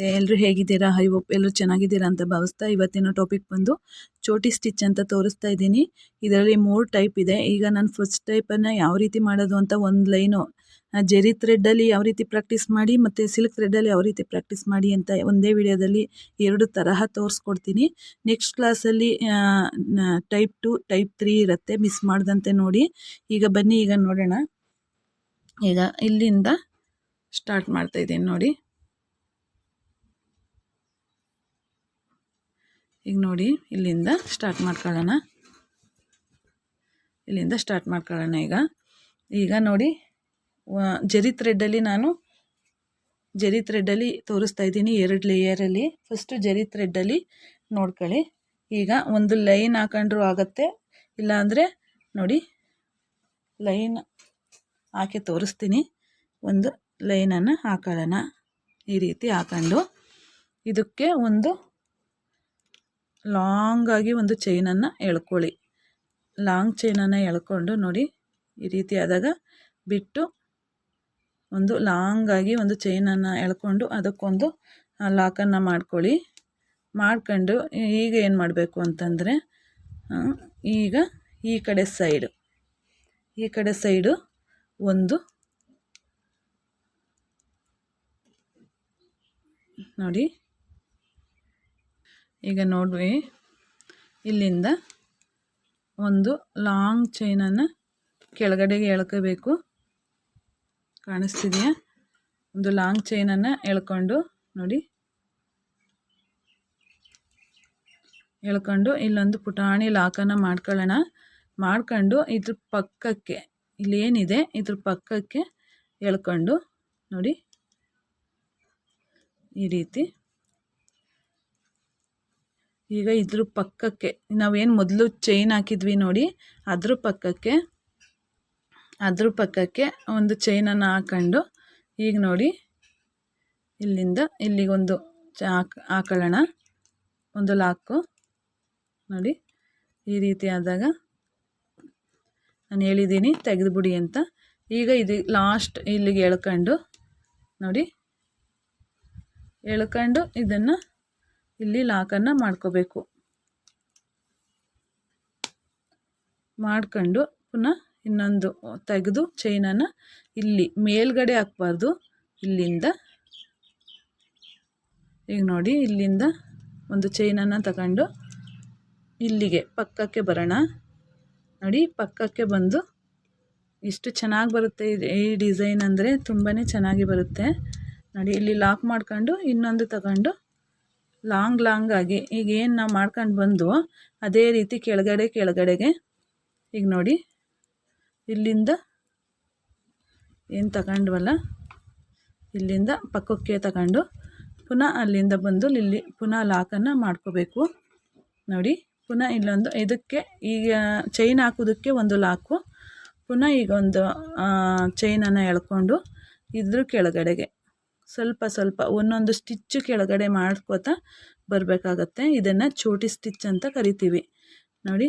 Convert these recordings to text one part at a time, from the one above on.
ನಮಸ್ತೆ ಎಲ್ಲರೂ ಹೇಗಿದ್ದೀರಾ? ಐ ಹೋಪ್ ಎಲ್ಲರೂ ಚೆನ್ನಾಗಿದ್ದೀರಾ ಅಂತ ಭಾವಿಸ್ತಾ ಇವತ್ತಿನ ಟಾಪಿಕ್ ಬಂದು ಚೋಟಿ ಸ್ಟಿಚ್ ಅಂತ ತೋರಿಸ್ತಾ ಇದ್ದೀನಿ. ಇದರಲ್ಲಿ ಮೂರು ಟೈಪ್ ಇದೆ. ಈಗ ನಾನು ಫಸ್ಟ್ ಟೈಪನ್ನು ಯಾವ ರೀತಿ ಮಾಡೋದು ಅಂತ ಒಂದು ಲೈನು ಜೆರಿ ಥ್ರೆಡ್ಡಲ್ಲಿ ಯಾವ ರೀತಿ ಪ್ರಾಕ್ಟೀಸ್ ಮಾಡಿ ಮತ್ತು ಸಿಲ್ಕ್ ಥ್ರೆಡ್ಡಲ್ಲಿ ಯಾವ ರೀತಿ ಪ್ರಾಕ್ಟೀಸ್ ಮಾಡಿ ಅಂತ ಒಂದೇ ವಿಡಿಯೋದಲ್ಲಿ ಎರಡು ತರಹ ತೋರಿಸ್ಕೊಡ್ತೀನಿ. ನೆಕ್ಸ್ಟ್ ಕ್ಲಾಸಲ್ಲಿ ಟೈಪ್ ಟು ಟೈಪ್ ತ್ರೀ ಇರುತ್ತೆ. ಮಿಸ್ ಮಾಡ್ದಂತೆ ನೋಡಿ. ಈಗ ಬನ್ನಿ, ಈಗ ನೋಡೋಣ. ಈಗ ಇಲ್ಲಿಂದ ಸ್ಟಾರ್ಟ್ ಮಾಡ್ತಾ ಇದ್ದೀನಿ ನೋಡಿ. ಈಗ ನೋಡಿ, ಇಲ್ಲಿಂದ ಸ್ಟಾರ್ಟ್ ಮಾಡ್ಕೊಳ್ಳೋಣ. ಇಲ್ಲಿಂದ ಸ್ಟಾರ್ಟ್ ಮಾಡ್ಕೊಳ್ಳೋಣ ಈಗ. ಈಗ ನೋಡಿ ಜರಿ ಥ್ರೆಡ್ಡಲ್ಲಿ ನಾನು, ಜರಿ ಥ್ರೆಡ್ಡಲ್ಲಿ ತೋರಿಸ್ತಾ ಇದ್ದೀನಿ ಎರಡು ಲೇಯರಲ್ಲಿ ಫಸ್ಟು ಜರಿ ಥ್ರೆಡ್ಡಲ್ಲಿ ನೋಡ್ಕೊಳ್ಳಿ. ಈಗ ಒಂದು ಲೈನ್ ಹಾಕೊಂಡ್ರೂ ಆಗುತ್ತೆ. ಇಲ್ಲಾಂದರೆ ನೋಡಿ ಲೈನ್ ಹಾಕಿ ತೋರಿಸ್ತೀನಿ. ಒಂದು ಲೈನನ್ನು ಹಾಕೊಳ್ಳೋಣ. ಈ ರೀತಿ ಹಾಕೊಂಡು. ಇದಕ್ಕೆ ಒಂದು ಲಾಂಗಾಗಿ ಒಂದು ಚೈನನ್ನು ಎಳ್ಕೊಳ್ಳಿ. ಲಾಂಗ್ ಚೈನನ್ನು ಎಳ್ಕೊಂಡು ನೋಡಿ ಈ ರೀತಿ ಆದಾಗ ಬಿಟ್ಟು ಒಂದು ಲಾಂಗಾಗಿ ಒಂದು ಚೈನನ್ನು ಎಳ್ಕೊಂಡು ಅದಕ್ಕೊಂದು ಲಾಕನ್ನು ಮಾಡ್ಕೊಳ್ಳಿ. ಮಾಡ್ಕೊಂಡು ಈಗ ಏನು ಮಾಡಬೇಕು ಅಂತಂದರೆ ಈಗ ಈ ಕಡೆ ಸೈಡು ಈ ಕಡೆ ಸೈಡು ಒಂದು ನೋಡಿ ಈಗ ನೋಡ್ರಿ. ಇಲ್ಲಿಂದ ಒಂದು ಲಾಂಗ್ ಚೈನನ್ನು ಕೆಳಗಡೆಗೆ ಎಳ್ಕೋಬೇಕು. ಕಾಣಿಸ್ತಿದೆಯಾ? ಒಂದು ಲಾಂಗ್ ಚೈನನ್ನು ಎಳ್ಕೊಂಡು ನೋಡಿ. ಎಳ್ಕೊಂಡು ಇಲ್ಲೊಂದು ಪುಟಾಣಿ ಲಾಕನ್ನು ಮಾಡ್ಕೊಳ್ಳೋಣ. ಮಾಡ್ಕೊಂಡು ಇದ್ರ ಪಕ್ಕಕ್ಕೆ, ಇಲ್ಲೇನಿದೆ, ಇದ್ರ ಪಕ್ಕಕ್ಕೆ ಎಳ್ಕೊಂಡು ನೋಡಿ. ಈ ರೀತಿ ಈಗ ಇದ್ರ ಪಕ್ಕಕ್ಕೆ, ನಾವೇನು ಮೊದಲು ಚೈನ್ ಹಾಕಿದ್ವಿ ನೋಡಿ, ಅದ್ರ ಪಕ್ಕಕ್ಕೆ ಅದ್ರ ಪಕ್ಕಕ್ಕೆ ಒಂದು ಚೈನನ್ನು ಹಾಕೊಂಡು, ಈಗ ನೋಡಿ, ಇಲ್ಲಿಂದ ಇಲ್ಲಿಗೊಂದು ಹಾಕ್ ಒಂದು ಲಾಕು. ನೋಡಿ, ಈ ರೀತಿ ಆದಾಗ ನಾನು ಹೇಳಿದ್ದೀನಿ, ತೆಗೆದುಬಿಡಿ ಅಂತ. ಈಗ ಇದು ಲಾಸ್ಟ್ ಇಲ್ಲಿಗೆ ಎಳ್ಕೊಂಡು, ನೋಡಿ, ಎಳ್ಕೊಂಡು ಇದನ್ನು ಇಲ್ಲಿ ಲಾಕನ್ನು ಮಾಡ್ಕೋಬೇಕು. ಮಾಡ್ಕೊಂಡು ಪುನಃ ಇನ್ನೊಂದು ತೆಗೆದು ಚೈನನ್ನು ಇಲ್ಲಿ ಮೇಲ್ಗಡೆ ಹಾಕ್ಬಾರ್ದು. ಇಲ್ಲಿಂದ ಈಗ ನೋಡಿ, ಇಲ್ಲಿಂದ ಒಂದು ಚೈನನ್ನು ತಗೊಂಡು ಇಲ್ಲಿಗೆ ಪಕ್ಕಕ್ಕೆ ಬರೋಣ. ನೋಡಿ, ಪಕ್ಕಕ್ಕೆ ಬಂದು ಇಷ್ಟು ಚೆನ್ನಾಗಿ ಬರುತ್ತೆ. ಈ ಡಿಸೈನ್ ಅಂದರೆ ತುಂಬಾ ಚೆನ್ನಾಗಿ ಬರುತ್ತೆ. ನೋಡಿ, ಇಲ್ಲಿ ಲಾಕ್ ಮಾಡ್ಕೊಂಡು ಇನ್ನೊಂದು ತಗೊಂಡು ಲಾಂಗ್ ಲಾಂಗ್ ಆಗಿ ಈಗ ಏನು ನಾವು ಮಾಡ್ಕೊಂಡು ಬಂದು ಅದೇ ರೀತಿ ಕೆಳಗಡೆ ಕೆಳಗಡೆಗೆ ಈಗ ನೋಡಿ ಇಲ್ಲಿಂದ ಏನು ತಗೊಂಡ್ವಲ್ಲ? ಇಲ್ಲಿಂದ ಪಕ್ಕಕ್ಕೆ ತಗೊಂಡು ಪುನಃ ಅಲ್ಲಿಂದ ಬಂದು ಇಲ್ಲಿ ಪುನಃ ಲಾಕನ್ನು ಮಾಡ್ಕೋಬೇಕು. ನೋಡಿ ಪುನಃ ಇಲ್ಲೊಂದು ಇದಕ್ಕೆ ಈಗ ಚೈನ್ ಹಾಕೋದಕ್ಕೆ ಒಂದು ಲಾಕು ಪುನಃ ಈಗ ಒಂದು ಚೈನನ್ನು ಎಳ್ಕೊಂಡು ಇದ್ರ ಕೆಳಗಡೆಗೆ. ಸ್ವಲ್ಪ ಸ್ವಲ್ಪ ಒಂದೊಂದು ಸ್ಟಿಚ್ಚು ಕೆಳಗಡೆ ಮಾಡ್ಕೋತಾ ಬರಬೇಕಾಗತ್ತೆ. ಇದನ್ನು ಚೋಟಿ ಸ್ಟಿಚ್ ಅಂತ ಕರಿತೀವಿ. ನೋಡಿ.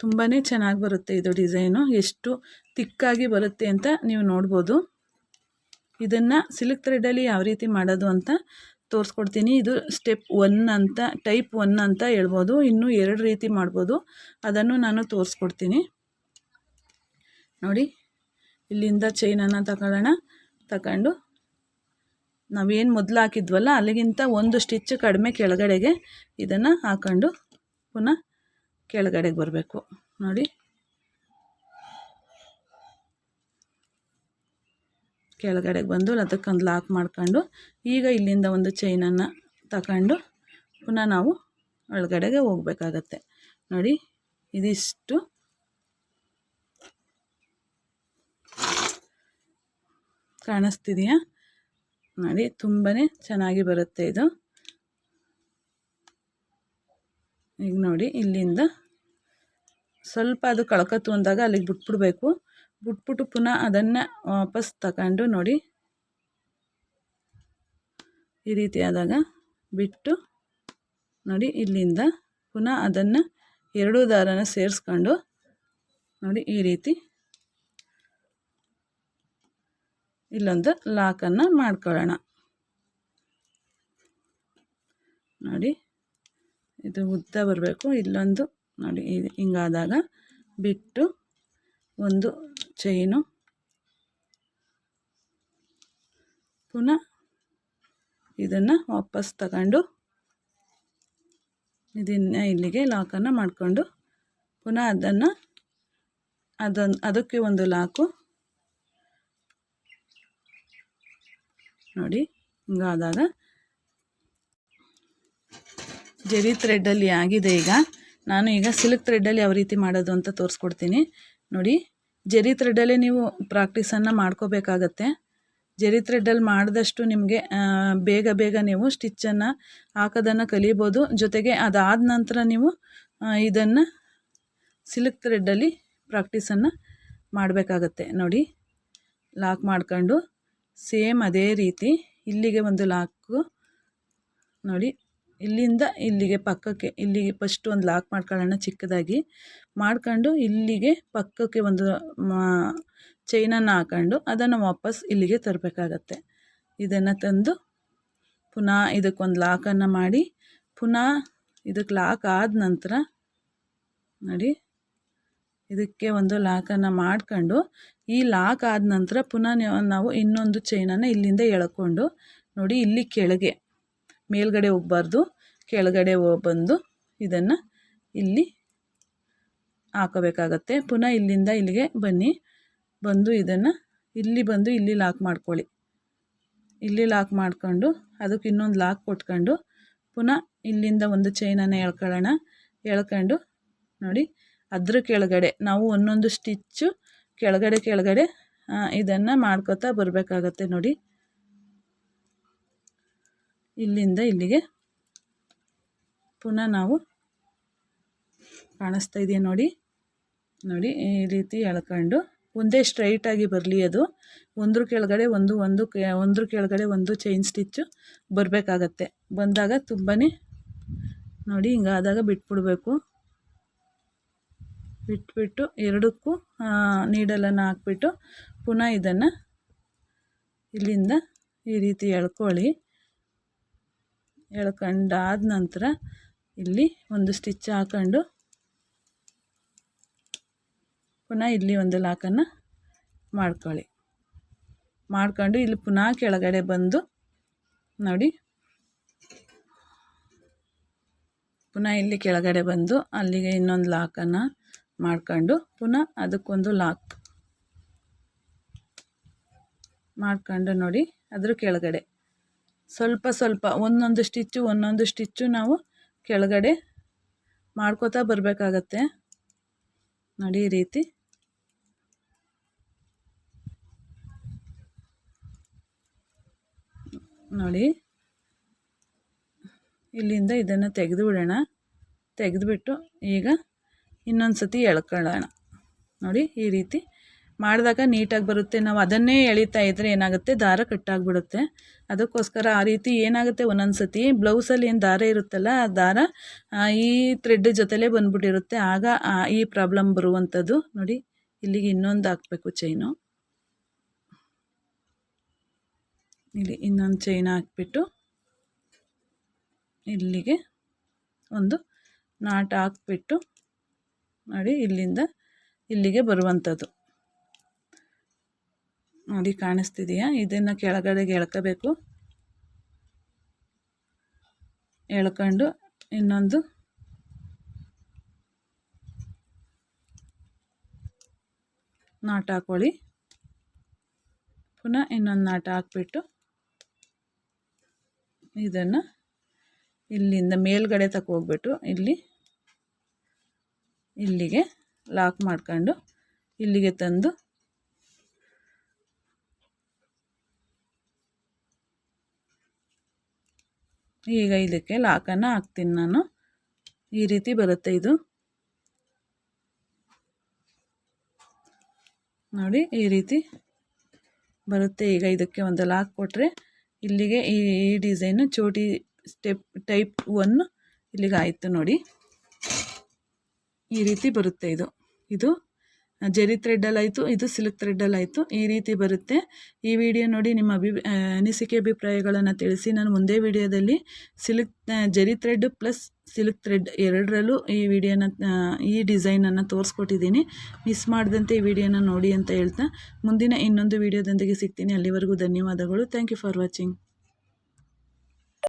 ತುಂಬಾ ಚೆನ್ನಾಗಿ ಬರುತ್ತೆ ಇದು ಡಿಸೈನು. ಎಷ್ಟು ತಿಕ್ಕಾಗಿ ಬರುತ್ತೆ ಅಂತ ನೀವು ನೋಡ್ಬೋದು. ಇದನ್ನು ಸಿಲ್ಕ್ ಥ್ರೆಡಲ್ಲಿ ಯಾವ ರೀತಿ ಮಾಡೋದು ಅಂತ ತೋರಿಸ್ಕೊಡ್ತೀನಿ. ಇದು ಸ್ಟೆಪ್ ಒನ್ ಅಂತ, ಟೈಪ್ ಒನ್ ಅಂತ ಹೇಳ್ಬೋದು. ಇನ್ನೂ ಎರಡು ರೀತಿ ಮಾಡ್ಬೋದು. ಅದನ್ನು ನಾನು ತೋರಿಸ್ಕೊಡ್ತೀನಿ. ನೋಡಿ. ಇಲ್ಲಿಂದ ಚೈನನ್ನು ತಗೊಳ್ಳೋಣ. ತಗೊಂಡು ನಾವೇನು ಮೊದಲು ಹಾಕಿದ್ವಲ್ಲ, ಅಲ್ಲಿಗಿಂತ ಒಂದು ಸ್ಟಿಚ್ ಕಡಿಮೆ ಕೆಳಗಡೆಗೆ ಇದನ್ನು ಹಾಕೊಂಡು ಪುನಃ ಕೆಳಗಡೆಗೆ ಬರಬೇಕು. ನೋಡಿ. ಕೆಳಗಡೆಗೆ ಬಂದು ಅದಕ್ಕೊಂದು ಲಾಕ್ ಮಾಡ್ಕೊಂಡು, ಈಗ ಇಲ್ಲಿಂದ ಒಂದು ಚೈನನ್ನು ತಗೊಂಡು ಪುನಃ ನಾವು ಒಳಗಡೆಗೆ ಹೋಗಬೇಕಾಗತ್ತೆ. ನೋಡಿ, ಇದಿಷ್ಟು. ಕಾಣಿಸ್ತಿದೆಯಾ? ನೋಡಿ ತುಂಬಾ ಚೆನ್ನಾಗಿ ಬರುತ್ತೆ ಇದು. ಈಗ ನೋಡಿ, ಇಲ್ಲಿಂದ ಸ್ವಲ್ಪ ಅದು ಕಳ್ಕತ್ತು ಅಂದಾಗ ಅಲ್ಲಿಗೆ ಬಿಟ್ಬಿಡ್ಬೇಕು. ಬಿಟ್ಬಿಟ್ಟು ಪುನಃ ಅದನ್ನು ವಾಪಸ್ ತಗೊಂಡು ನೋಡಿ. ಈ ರೀತಿ ಆದಾಗ ಬಿಟ್ಟು ನೋಡಿ, ಇಲ್ಲಿಂದ ಪುನಃ ಅದನ್ನು ಎರಡೂ ದಾರನ ಸೇರಿಸ್ಕೊಂಡು ನೋಡಿ ಈ ರೀತಿ ಇಲ್ಲೊಂದು ಲಾಕನ್ನು ಮಾಡ್ಕೊಳ್ಳೋಣ. ನೋಡಿ, ಇದು ಉದ್ದ ಬರಬೇಕು. ಇಲ್ಲೊಂದು, ನೋಡಿ ಹಿಂಗಾದಾಗ ಬಿಟ್ಟು ಒಂದು ಚೈನು ಪುನಃ ಇದನ್ನು ವಾಪಸ್ ತಗೊಂಡು ಇದನ್ನ ಇಲ್ಲಿಗೆ ಲಾಕನ್ನು ಮಾಡಿಕೊಂಡು ಪುನಃ ಅದನ್ನು ಅದೊಂದು, ಅದಕ್ಕೆ ಒಂದು ಲಾಕು ನೋಡಿ, ಹಿಂಗಾದಾಗ. ಜರಿ ಥ್ರೆಡ್ಡಲ್ಲಿ ಆಗಿದೆ ಈಗ. ನಾನು ಈಗ ಸಿಲ್ಕ್ ಥ್ರೆಡ್ಡಲ್ಲಿ ಯಾವ ರೀತಿ ಮಾಡೋದು ಅಂತ ತೋರಿಸ್ಕೊಡ್ತೀನಿ. ನೋಡಿ, ಜರಿ ಥ್ರೆಡ್ಡಲ್ಲೇ ನೀವು ಪ್ರಾಕ್ಟೀಸನ್ನು ಮಾಡ್ಕೋಬೇಕಾಗತ್ತೆ. ಜರಿ ಥ್ರೆಡ್ಡಲ್ಲಿ ಮಾಡಿದಷ್ಟು ನಿಮಗೆ ಬೇಗ ಬೇಗ ನೀವು ಸ್ಟಿಚ್ಚನ್ನು ಹಾಕೋದನ್ನು ಕಲಿಬೋದು. ಜೊತೆಗೆ ಅದಾದ ನಂತರ ನೀವು ಇದನ್ನು ಸಿಲ್ಕ್ ಥ್ರೆಡ್ಡಲ್ಲಿ ಪ್ರಾಕ್ಟೀಸನ್ನು ಮಾಡಬೇಕಾಗತ್ತೆ. ನೋಡಿ, ಲಾಕ್ ಮಾಡ್ಕೊಂಡು. ಸೇಮ್ ಅದೇ ರೀತಿ ಇಲ್ಲಿಗೆ ಒಂದು ಲಾಕು ನೋಡಿ. ಇಲ್ಲಿಂದ ಇಲ್ಲಿಗೆ ಪಕ್ಕಕ್ಕೆ, ಇಲ್ಲಿಗೆ ಫಸ್ಟ್ ಒಂದು ಲಾಕ್ ಮಾಡ್ಕೊಳ್ಳೋಣ ಚಿಕ್ಕದಾಗಿ. ಮಾಡ್ಕೊಂಡು ಇಲ್ಲಿಗೆ ಪಕ್ಕಕ್ಕೆ ಒಂದು ಚೈನನ್ನು ಹಾಕೊಂಡು ಅದನ್ನು ವಾಪಸ್ ಇಲ್ಲಿಗೆ ತರಬೇಕಾಗತ್ತೆ. ಇದನ್ನು ತಂದು ಪುನಃ ಇದಕ್ಕೊಂದು ಲಾಕನ್ನು ಮಾಡಿ, ಪುನಃ ಇದಕ್ಕೆ ಲಾಕ್ ಆದ ನಂತರ ನೋಡಿ. ಇದಕ್ಕೆ ಒಂದು ಲಾಕನ್ನು ಮಾಡ್ಕೊಂಡು ಈ ಲಾಕ್ ಆದ ನಂತರ ಪುನಃ ನಾವು ಇನ್ನೊಂದು ಚೈನನ್ನು ಇಲ್ಲಿಂದ ಎಳ್ಕೊಂಡು ನೋಡಿ ಇಲ್ಲಿ ಕೆಳಗೆ, ಮೇಲ್ಗಡೆ ಹೋಗ್ಬಾರ್ದು ಕೆಳಗಡೆ ಬಂದು ಇದನ್ನು ಇಲ್ಲಿ ಹಾಕೋಬೇಕಾಗತ್ತೆ. ಪುನಃ ಇಲ್ಲಿಂದ ಇಲ್ಲಿಗೆ ಬನ್ನಿ. ಬಂದು ಇದನ್ನು ಇಲ್ಲಿ ಬಂದು ಇಲ್ಲಿ ಲಾಕ್ ಮಾಡ್ಕೊಳ್ಳಿ. ಇಲ್ಲಿ ಲಾಕ್ ಮಾಡಿಕೊಂಡು ಅದಕ್ಕೆ ಇನ್ನೊಂದು ಲಾಕ್ ಕೊಟ್ಕೊಂಡು ಪುನಃ ಇಲ್ಲಿಂದ ಒಂದು ಚೈನನ್ನು ಎಳ್ಕೊಳ್ಳೋಣ. ಎಳ್ಕೊಂಡು ನೋಡಿ ಅದ್ರ ಕೆಳಗಡೆ ನಾವು ಒಂದೊಂದು ಸ್ಟಿಚ್ಚು ಕೆಳಗಡೆ ಕೆಳಗಡೆ ಇದನ್ನು ಮಾಡ್ಕೋತಾ ಬರಬೇಕಾಗತ್ತೆ ನೋಡಿ. ಇಲ್ಲಿಂದ ಇಲ್ಲಿಗೆ ಪುನಃ ನಾವು ಕಾಣಿಸ್ತಾ ಇದೆಯಾ ನೋಡಿ. ನೋಡಿ, ಈ ರೀತಿ ಎಳ್ಕೊಂಡು ಒಂದೇ ಸ್ಟ್ರೈಟಾಗಿ ಬರಲಿ ಅದು. ಒಂದ್ರ ಕೆಳಗಡೆ ಒಂದು ಒಂದು ಒಂದ್ರ ಕೆಳಗಡೆ ಒಂದು ಚೈನ್ ಸ್ಟಿಚ್ಚು ಬರಬೇಕಾಗತ್ತೆ. ಬಂದಾಗ ತುಂಬಾ ನೋಡಿ, ಹಿಂಗಾದಾಗ ಬಿಟ್ಬಿಡ್ಬೇಕು. ಬಿಟ್ಬಿಟ್ಟು ಎರಡಕ್ಕೂ ನೀಡಲನ್ನು ಹಾಕ್ಬಿಟ್ಟು ಪುನಃ ಇದನ್ನು ಇಲ್ಲಿಂದ ಈ ರೀತಿ ಎಳ್ಕೊಳ್ಳಿ. ಎಳ್ಕೊಂಡಾದ ನಂತರ ಇಲ್ಲಿ ಒಂದು ಸ್ಟಿಚ್ ಹಾಕೊಂಡು ಪುನಃ ಇಲ್ಲಿ ಒಂದು ಲಾಕನ್ನು ಮಾಡ್ಕೊಳ್ಳಿ. ಮಾಡ್ಕೊಂಡು ಇಲ್ಲಿ ಪುನಃ ಕೆಳಗಡೆ ಬಂದು ನೋಡಿ. ಪುನಃ ಇಲ್ಲಿ ಕೆಳಗಡೆ ಬಂದು ಅಲ್ಲಿಗೆ ಇನ್ನೊಂದು ಲಾಕನ್ನು ಮಾಡ್ಕೊಂಡು ಪುನಃ ಅದಕ್ಕೊಂದು ಲಾಕ್. ಮಾಡ್ಕೊಂಡು ನೋಡಿ ಅದ್ರ ಕೆಳಗಡೆ. ಸ್ವಲ್ಪ ಸ್ವಲ್ಪ ಒಂದೊಂದು ಸ್ಟಿಚ್ಚು ಒಂದೊಂದು ಸ್ಟಿಚ್ಚು ನಾವು ಕೆಳಗಡೆ ಮಾಡ್ಕೋತಾ ಬರಬೇಕಾಗತ್ತೆ. ನೋಡಿ ಈ ರೀತಿ. ನೋಡಿ. ಇಲ್ಲಿಂದ ಇದನ್ನು ತೆಗೆದು ಬಿಡೋಣ ತೆಗೆದುಬಿಟ್ಟು ಈಗ ಇನ್ನೊಂದು ಸತಿ ಎಳ್ಕೊಳ್ಳೋಣ. ನೋಡಿ, ಈ ರೀತಿ ಮಾಡಿದಾಗ ನೀಟಾಗಿ ಬರುತ್ತೆ. ನಾವು ಅದನ್ನೇ ಎಳಿತಾ ಇದ್ದರೆ ಏನಾಗುತ್ತೆ? ದಾರ ಕಟ್ಟಾಗ್ಬಿಡುತ್ತೆ. ಅದಕ್ಕೋಸ್ಕರ ಆ ರೀತಿ ಏನಾಗುತ್ತೆ? ಒಂದೊಂದು ಸತಿ ಬ್ಲೌಸಲ್ಲಿ ಏನು ದಾರ ಇರುತ್ತಲ್ಲ, ಆ ದಾರ ಈ ಥ್ರೆಡ್ ಜೊತೆಲೇ ಬಂದ್ಬಿಟ್ಟಿರುತ್ತೆ. ಆಗ ಈ ಪ್ರಾಬ್ಲಮ್ ಬರುವಂಥದ್ದು. ನೋಡಿ, ಇಲ್ಲಿಗೆ ಇನ್ನೊಂದು ಹಾಕಬೇಕು ಚೈನು ಇಲ್ಲಿ ಇನ್ನೊಂದು ಚೈನ್ ಹಾಕ್ಬಿಟ್ಟು ಇಲ್ಲಿಗೆ ಒಂದು ನಾಟ್ ಹಾಕ್ಬಿಟ್ಟು ನೋಡಿ ಇಲ್ಲಿಂದ ಇಲ್ಲಿಗೆ ಬರುವಂಥದ್ದು. ನೋಡಿ ಕಾಣಿಸ್ತಿದೆಯಾ? ಇದನ್ನು ಕೆಳಗಡೆಗೆ ಎಳ್ಕೋಬೇಕು. ಎಳ್ಕೊಂಡು ಇನ್ನೊಂದು ನಾಟ ಹಾಕೊಳ್ಳಿ. ಪುನಃ ಇನ್ನೊಂದು ನಾಟ ಹಾಕ್ಬಿಟ್ಟು ಇದನ್ನು ಇಲ್ಲಿಂದ ಮೇಲ್ಗಡೆ ತಕ್ಕ ಹೋಗ್ಬಿಟ್ಟು ಇಲ್ಲಿ ಇಲ್ಲಿಗೆ ಲಾಕ್ ಮಾಡ್ಕೊಂಡು ಇಲ್ಲಿಗೆ ತಂದು ಈಗ ಇದಕ್ಕೆ ಲಾಕನ್ನು ಹಾಕ್ತೀನಿ ನಾನು. ಈ ರೀತಿ ಬರುತ್ತೆ ಇದು. ನೋಡಿ, ಈ ರೀತಿ ಬರುತ್ತೆ. ಈಗ ಇದಕ್ಕೆ ಒಂದು ಲಾಕ್ ಕೊಟ್ಟರೆ ಇಲ್ಲಿಗೆ ಈ ಡಿಸೈನು ಚೋಟಿ ಸ್ಟೆಪ್ ಟೈಪ್ ಒನ್ ಇಲ್ಲಿಗೆ ಆಯಿತು ನೋಡಿ. ಈ ರೀತಿ ಬರುತ್ತೆ ಇದು. ಇದು ಜೆರಿ ಥ್ರೆಡ್ಡಲ್ಲಾಯಿತು ಇದು ಸಿಲ್ಕ್ ಥ್ರೆಡ್ಡಲ್ಲಾಯಿತು ಈ ರೀತಿ ಬರುತ್ತೆ. ಈ ವಿಡಿಯೋ ನೋಡಿ ನಿಮ್ಮ ಅಭಿ ಅನಿಸಿಕೆ, ಅಭಿಪ್ರಾಯಗಳನ್ನು ತಿಳಿಸಿ. ನಾನು ಮುಂದೆ ವಿಡಿಯೋದಲ್ಲಿ silk zari thread plus silk thread ಎರಡರಲ್ಲೂ ಈ ವಿಡಿಯೋನ ಈ ಡಿಸೈನನ್ನು ತೋರಿಸ್ಕೊಟ್ಟಿದ್ದೀನಿ. ಮಿಸ್ ಮಾಡಿದಂತೆ ಈ ವಿಡಿಯೋನ ನೋಡಿ ಅಂತ ಹೇಳ್ತಾ. ಮುಂದಿನ ಇನ್ನೊಂದು ವಿಡಿಯೋದೊಂದಿಗೆ ಸಿಗ್ತೀನಿ. ಅಲ್ಲಿವರೆಗೂ ಧನ್ಯವಾದಗಳು. Thank you for watching